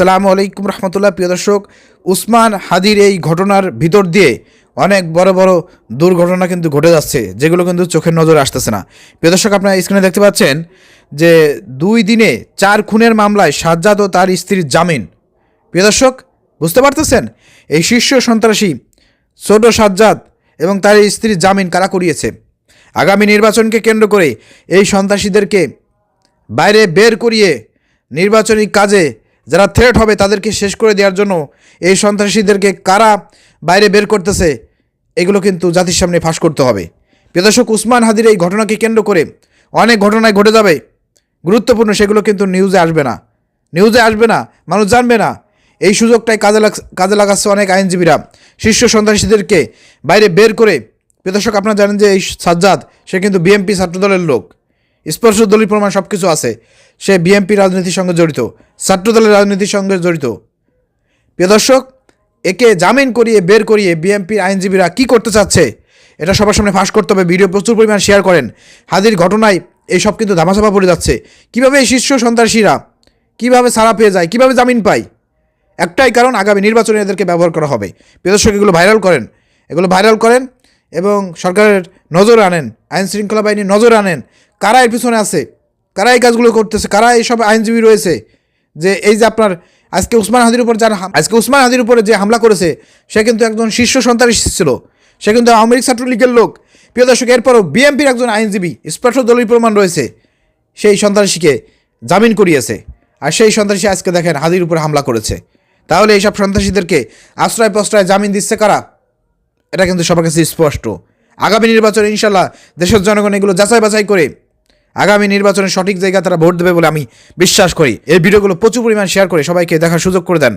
সালামু আলাইকুম রহমতুল্লাহ, প্রিয় দর্শক। উসমান হাদির এই ঘটনার ভিতর দিয়ে অনেক বড় বড় দুর্ঘটনা কিন্তু ঘটে যাচ্ছে, যেগুলো কিন্তু চোখের নজরে আসতেছে না। প্রিয় দর্শক, আপনারা স্ক্রিনে দেখতে পাচ্ছেন যে দুই দিনে চার খুনের মামলায় সাজ্জাদ ও তার স্ত্রীর জামিন। প্রিয় দর্শক, বুঝতে পারতেছেন? এই শীর্ষ সন্ত্রাসী ছোট সাজ্জাদ এবং তার স্ত্রীর জামিন কারা করিয়েছে? আগামী নির্বাচনকে কেন্দ্র করে এই সন্ত্রাসীদেরকে বাইরে বের করিয়ে নির্বাচনী কাজে যারা থ্রেট হবে তাদেরকে শেষ করে দেওয়ার জন্য এই সন্ত্রাসীদেরকে কারা বাইরে বের করতেছে, এগুলো কিন্তু জাতির সামনে ফাঁস করতে হবে। প্রিয়দর্শক উসমান হাদির এই ঘটনাকে কেন্দ্র করে অনেক ঘটনায় ঘটে যাবে। গুরুত্বপূর্ণ সেগুলো কিন্তু নিউজে আসবে না। নিউজে আসবে না, মানুষ জানবে না। এই সুযোগটাই কাজে লাগ, কাজে লাগাচ্ছে অনেক আইনজীবীরা। শীর্ষ সন্ত্রাসীদেরকে বাইরে বের করে প্রিয়দর্শক আপনারা জানেন যে এই সাজ্জাদ, সে কিন্তু বিএমপি ছাত্রদলের লোক। স্পর্শ দলীয় প্রমাণ সব কিছু আছে। সে বিএমপি রাজনীতির সঙ্গে জড়িত, ছাত্রদলের রাজনীতির সঙ্গে জড়িত। প্রিয় দর্শক, একে জামিন করিয়ে বের করিয়ে বিএমপির আইনজীবীরা কি করতে চাচ্ছে, এটা সবার সামনে ফাঁস করতে হবে। ভিডিও প্রচুর পরিমাণ শেয়ার করেন। হাদির ঘটনায় এইসব কিন্তু ধামাচাপা পড়ে যাচ্ছে। কীভাবে এই শীর্ষ সন্ত্রাসীরা কীভাবে ছাড়া পেয়ে যায়, কীভাবে জামিন পায়? একটাই কারণ, আগামী নির্বাচনে এদেরকে ব্যবহার করা হবে। প্রিয় দর্শক, এগুলো ভাইরাল করেন। এগুলো ভাইরাল করেন এবং সরকারের নজর আনেন আইন শৃঙ্খলা বাহিনীর নজর আনেন। কারা এর পিছনে আছে? কারা এই কাজগুলো করতেছে? কারা এইসব আইনজীবী রয়েছে? যে এই যে আপনার আজকে উসমান হাদির উপর যার আজকে উসমান হাদির উপরে যে হামলা করেছে, সে কিন্তু একজন শীর্ষ সন্ত্রাসী ছিল। সে কিন্তু আওয়ামী লীগ ছাত্রলীগের লোক। প্রিয় দর্শক, এরপরও বিএনপির একজন আইনজীবী স্পষ্ট দলীয় প্রমাণ রয়েছে, সেই সন্ত্রাসীকে জামিন করিয়েছে। আর সেই সন্ত্রাসী আজকে দেখেন হাদির উপরে হামলা করেছে। তাহলে এইসব সন্ত্রাসীদেরকে আশ্রয় প্রশ্রয় জামিন দিচ্ছে কারা? এটা কিন্তু সবার কাছে স্পষ্ট। আগামী নির্বাচনে ইনশাল্লাহ দেশের জনগণ এগুলো যাচাই বাছাই করে আগামী নির্বাচনে সঠিক জায়গা তারা ভোট দেবে বলে আমি বিশ্বাস করি। এই ভিডিওগুলো প্রচুর পরিমাণ শেয়ার করে সবাইকে দেখার সুযোগ করে দেন।